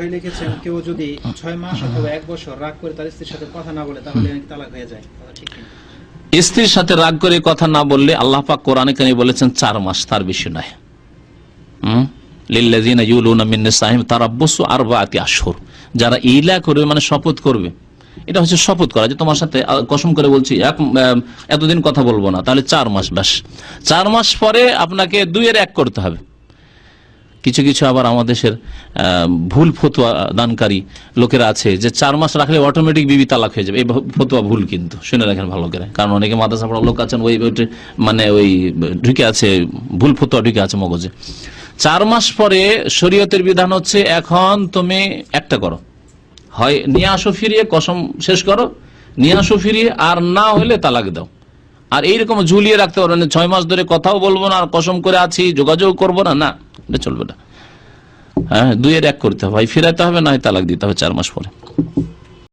ভাই লিখেছেন কেউ যদি ছয় মাস অথবা এক বছর রাগ করে তার স্ত্রীর সাথে কথা না বলে তাহলে নাকি তালাক হয়ে যায়। ঠিক স্ত্রীর সাথে রাগ করে কথা না বললে আল্লাহ পাক কোরআনে কানে বলেছেন চার মাস তার বেশি নয়। হুম? লিল্লাযিনা ইউলুনা মিন নিসাইহিম তারাব্বুসু আরবাআতি আশহুর। যারা ইলা করবে মানে শপথ করবে। এটা হচ্ছে শপথ করা। যে তোমার সাথে কসম করে বলছি এক এতদিন কথা বলব না তাহলে চার মাস ব্যাস। চার মাস পরে আপনাকে দুইয়ের এক করতে হবে। কিছু কিছু আবার আমাদের দেশের ভুল ফতুয়া দানকারী লোকেরা আছে যে চার মাস রাখলে অটোমেটিক বিবি তালাক হয়ে যাবে। এই ফতুয়া ভুল কিন্তু, শুনে রাখেন ভালো করে। কারণ অনেকে মাদ্রাসা পড়া লোক আছেন, ওই মানে ওই ঢুকে আছে, ভুল ফতুয়া ঢুকে আছে মগজে। চার মাস পরে শরীয়তের বিধান হচ্ছে, এখন তুমি একটা করো। হয় নিয়ে আসো ফিরিয়ে, কসম শেষ করো, নিয়ে আসো ফিরিয়ে, আর না হলে তালাক দাও। আর এইরকম ঝুলিয়ে রাখতে পারবে না। ছয় মাস ধরে কথাও বলব না, আর কসম করে আছি, যোগাযোগ করব না না। এটা চলবে না। হ্যাঁ দুইয়ের এক করতে হবে। ফেরাতে হবে না তালাক দিতে হবে চার মাস পরে।